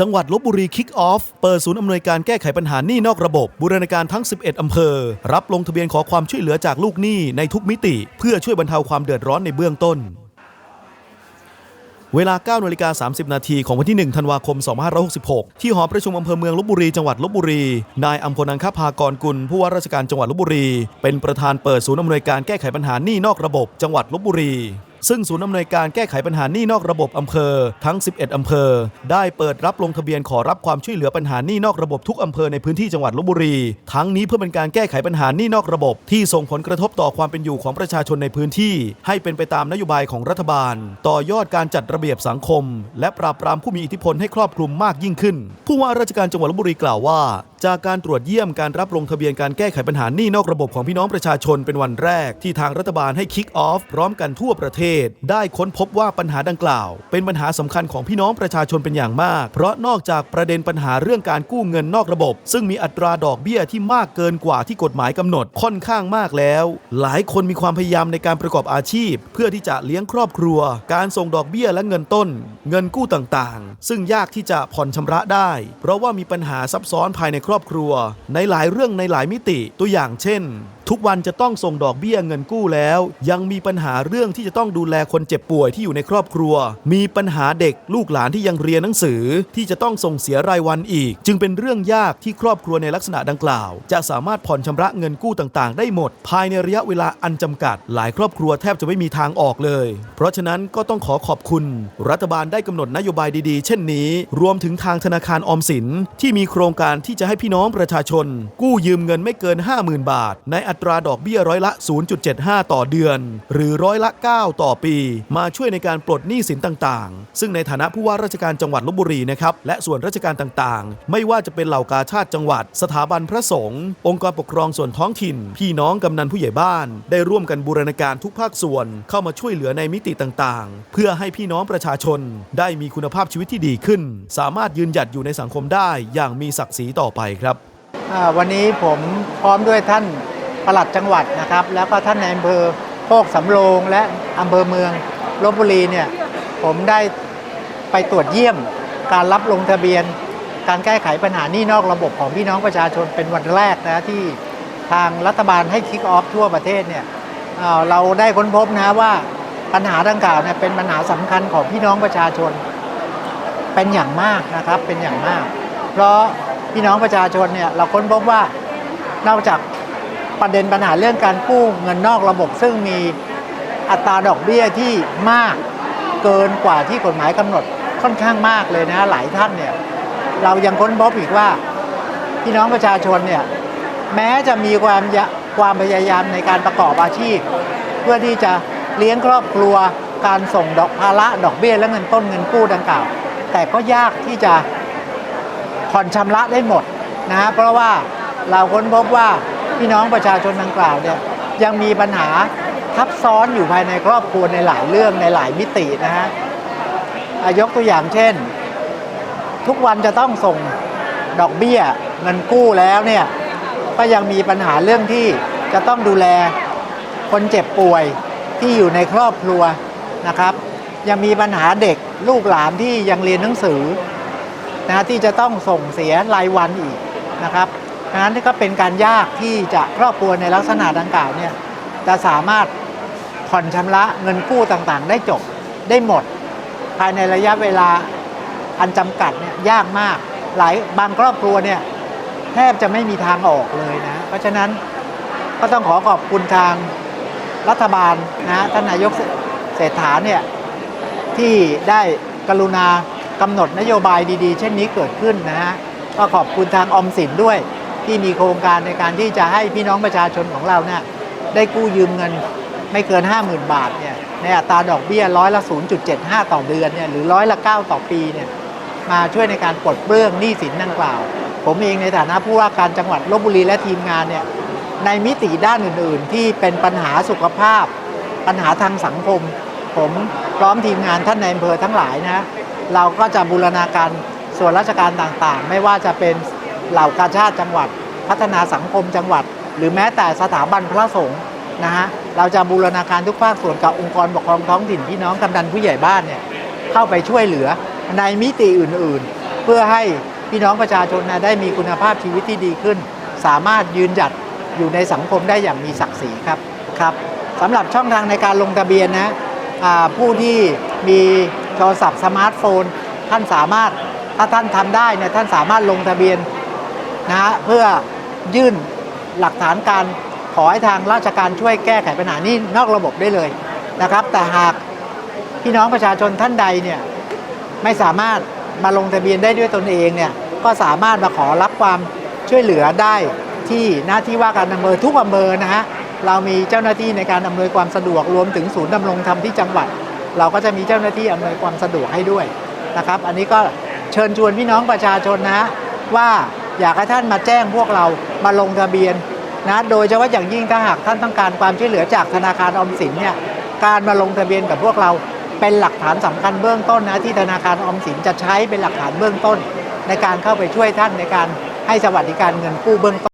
จังหวัดลบบุรีคิกออฟเปิดศูนย์อำนวยการแก้ไขปัญหาหนี้นอกระบบ บูรณาการทั้ง 11 อำเภอ รับลงทะเบียนขอความช่วยเหลือจากลูกหนี้ในทุกมิติ เพื่อช่วยบรรเทาความเดือดร้อนในเบื้องต้น เวลา9นาฬิกา30 นาทีของวันที่ 1 ธันวาคม 2566 ที่หอประชุมอำเภอเมืองลบบุรีจังหวัดลบบุรี นายอัมพนังคภากรกุล ผู้ว่าราชการจังหวัดลบบุรี เป็นประธานเปิดศูนย์อำนวยการแก้ไขปัญหาหนี้นอกระบบ จังหวัดลบบุรี ซึ่งศูนย์อำนวยการแก้ไขปัญหาหนี้นอกระบบอำเภอทั้ง 11 อำเภอ ได้เปิดรับลงทะเบียนขอรับความช่วยเหลือปัญหาหนี้นอกระบบทุกอำเภอในพื้นที่จังหวัดลบบุรี ทั้งนี้เพื่อเป็นการแก้ไขปัญหาหนี้นอกระบบ ที่ส่งผลกระทบต่อความเป็นอยู่ของประชาชนในพื้นที่ ให้เป็นไปตามนโยบายของรัฐบาล ต่อยอดการจัดระเบียบสังคม และปราบปรามผู้มีอิทธิพลให้ครอบคลุมมากยิ่งขึ้น ผู้ว่าราชการจังหวัดลบบุรีกล่าวว่า จากการตรวจเยี่ยมการรับลงทะเบียนการแก้ไขปัญหาหนี้นอกระบบของพี่น้องประชาชนเป็นวันแรก ที่ทางรัฐบาลให้คิกออฟพร้อมกันทั่วประเทศ ได้ค้นพบว่าปัญหาดังกล่าว เป็นปัญหาสำคัญของพี่น้องประชาชนเป็นอย่างมาก เพราะนอกจากประเด็นปัญหาเรื่องการกู้เงินนอกระบบ ซึ่งมีอัตราดอกเบี้ยที่มากเกินกว่าที่กฎหมายกำหนดค่อนข้างมากแล้ว หลายคนมีความพยายามในการประกอบอาชีพ เพื่อที่จะเลี้ยงครอบครัว การส่งดอกเบี้ยและเงินต้น เงินกู้ต่างๆ ซึ่งยากที่จะผ่อนชำระได้ เพราะว่ามีปัญหาซับซ้อนภายในครอบครอบครัว ในหลายเรื่องในหลายมิติตัวอย่างเช่นทุกวันจะต้องส่งดอกเบี้ยเงินกู้แล้ว ยังมีปัญหาเรื่องที่จะต้องดูแลคนเจ็บป่วยที่อยู่ในครอบครัว มีปัญหาเด็กลูกหลานที่ยังเรียนหนังสือ ที่จะต้องส่งเสียรายวันอีก จึงเป็นเรื่องยากที่ครอบครัวในลักษณะดังกล่าว จะสามารถผ่อนชำระเงินกู้ต่างๆ ได้หมด ภายในระยะเวลาอันจำกัด หลายครอบครัวแทบจะไม่มีทางออกเลย เพราะฉะนั้นก็ต้องขอขอบคุณ รัฐบาลได้กำหนดนโยบายดีๆ เช่นนี้ รวมถึงทางธนาคารออมสินที่มีโครงการที่จะให้พี่น้องประชาชน กู้ยืมเงินไม่เกิน 50,000 บาท ในอัตราดอกเบี้ยร้อยละ 0.75 ต่อเดือน หรือร้อยละ 9 ต่อปี มาช่วยในการปลดหนี้สินต่างๆ ซึ่งในฐานะผู้ว่าราชการจังหวัดลบบุรีนะครับและส่วนราชการต่างๆ ไม่ว่าจะเป็นเหล่ากาชาติจังหวัด สถาบันพระสงฆ์องค์กรปกครองส่วนท้องถิ่น พี่น้องกำนันผู้ใหญ่บ้าน ได้ร่วมกันบูรณาการทุกภาคส่วนเข้ามาช่วยเหลือในมิติต่างๆ เพื่อให้พี่น้องประชาชน ได้มีคุณภาพชีวิตที่ดีขึ้น สามารถยืนหยัดอยู่ในสังคมได้อย่างมีศักดิ์ศรีต่อไปครับ อ่าวันนี้ผมพร้อมด้วยท่าน ปลัดจังหวัดนะครับ แล้วก็ท่านในอำเภอโคกสำโรงและอำเภอเมืองลบบุรีเนี่ยผมได้ไปตรวจเยี่ยมการรับลงทะเบียน การแก้ไขปัญหาหนี้นอกระบบของพี่น้องประชาชนเป็นวันแรกนะที่ทางรัฐบาลให้คิกออฟทั่วประเทศเนี่ยเราได้ค้นพบนะว่าปัญหาดังกล่าวเนี่ยเป็นปัญหาสำคัญของพี่น้องประชาชนเป็นอย่างมากนะครับเป็นอย่างมาก เพราะพี่น้องประชาชนเนี่ยเราค้นพบว่านอกจาก ประเด็นปัญหาเรื่องการกู้เงินนอกระบบ ซึ่งมีอัตราดอกเบี้ยที่มากเกินกว่าที่กฎหมายกำหนดค่อนข้างมากเลยนะหลายท่านเนี่ยเรายังค้นพบอีกว่าพี่น้องประชาชนเนี่ยแม้จะมีความความพยายามในการประกอบอาชีพ เพื่อที่จะเลี้ยงครอบครัวการส่งดอกภาระดอกเบี้ยและเงินต้นเงินกู้ดังกล่าว แต่ก็ยากที่จะผ่อนชำระได้หมดนะฮะเพราะว่าเราค้นพบว่า พี่น้องประชาชนดังกล่าวเนี่ยยังมีปัญหาทับซ้อนอยู่ภายในครอบครัวในหลายเรื่องในหลายมิตินะฮะอะยกตัวอย่างเช่น ทุกวันจะต้องส่งดอกเบี้ยเงินกู้แล้วเนี่ยก็ยังมีปัญหาเรื่องที่จะต้องดูแลคนเจ็บป่วยที่อยู่ในครอบครัวนะครับ ยังมีปัญหาเด็กลูกหลานที่ยังเรียนหนังสือนะที่จะต้องส่งเสียรายวันอีกนะครับ ดังนั้นก็เป็นการยากที่จะครอบครัวในลักษณะดังกล่าวเนี่ยจะสามารถผ่อนชำระเงินกู้ต่างๆ ได้จบได้หมด ภายในระยะเวลาอันจำกัดเนี่ยยากมากหลายบางครอบครัวเนี่ยแทบจะไม่มีทางออกเลยนะ เพราะฉะนั้นก็ต้องขอขอบคุณทางรัฐบาลนะท่านนายกเศรษฐาเนี่ยที่ได้กรุณากำหนดนโยบายดีๆ เช่นนี้เกิดขึ้นนะฮะก็ขอบคุณทางออมสินด้วย ที่มีโครงการในการที่จะให้พี่น้องประชาชนของเราเนี่ยได้กู้ยืมเงินไม่เกิน 50,000 บาทเนี่ยในอัตราดอกเบี้ยร้อยละ 0.75 ต่อเดือนเนี่ยหรือร้อยละ 9 ต่อปีเนี่ยมาช่วยในการปลดเปลื้องหนี้สินดังกล่าว ผมเองในฐานะผู้ว่าการจังหวัดลบบุรีและทีมงานเนี่ยในมิติด้านอื่น ๆ ที่เป็นปัญหาสุขภาพ ปัญหาทางสังคม ผมพร้อมทีมงานท่านในอำเภอทั้งหลายนะเราก็จะบูรณาการส่วนราชการต่างๆ ไม่ว่าจะเป็น เหล่ากาชาติจังหวัด พัฒนาสังคมจังหวัด หรือแม้แต่สถาบันพระสงฆ์นะฮะเราจะบูรณาการทุกภาคส่วนกับองค์กรปกครองท้องถิ่นพี่น้องกำนันผู้ใหญ่บ้านเนี่ยเข้าไปช่วยเหลือในมิติอื่นๆ เพื่อให้พี่น้องประชาชนนะได้มีคุณภาพชีวิตที่ดีขึ้น สามารถยืนหยัดอยู่ในสังคมได้อย่างมีศักดิ์ศรีครับครับสำหรับช่องทางในการลงทะเบียนนะผู้ที่มีโทรศัพท์สมาร์ทโฟน ท่านสามารถถ้าท่านทำได้เนี่ยท่านสามารถลงทะเบียน นะฮะเพื่อยื่นหลักฐานการขอให้ทางราชการช่วยแก้ไขปัญหานี้นอกระบบได้เลยนะครับ แต่หากพี่น้องประชาชนท่านใดเนี่ยไม่สามารถมาลงทะเบียนได้ด้วยตนเองเนี่ยก็สามารถมาขอรับความช่วยเหลือได้ที่หน้าที่ว่าการอำเภอทุกอำเภอนะฮะเรามีเจ้าหน้าที่ในการอำนวยความสะดวกรวมถึงศูนย์ดำรงธรรมที่จังหวัด เราก็จะมีเจ้าหน้าที่อำนวยความสะดวกให้ด้วยนะครับ อันนี้ก็เชิญชวนพี่น้องประชาชนนะฮะว่า อยากให้ท่านมาแจ้งพวกเรามาลงทะเบียนนะโดยเฉพาะอย่างยิ่งถ้าหากท่านต้องการความช่วยเหลือจากธนาคารออมสินเนี่ยการมาลงทะเบียนกับพวกเราเป็นหลักฐานสำคัญเบื้องต้นนะที่ธนาคารออมสินจะใช้เป็นหลักฐานเบื้องต้น ในการเข้าไปช่วยท่านในการให้สวัสดิการเงินกู้เบื้องต้น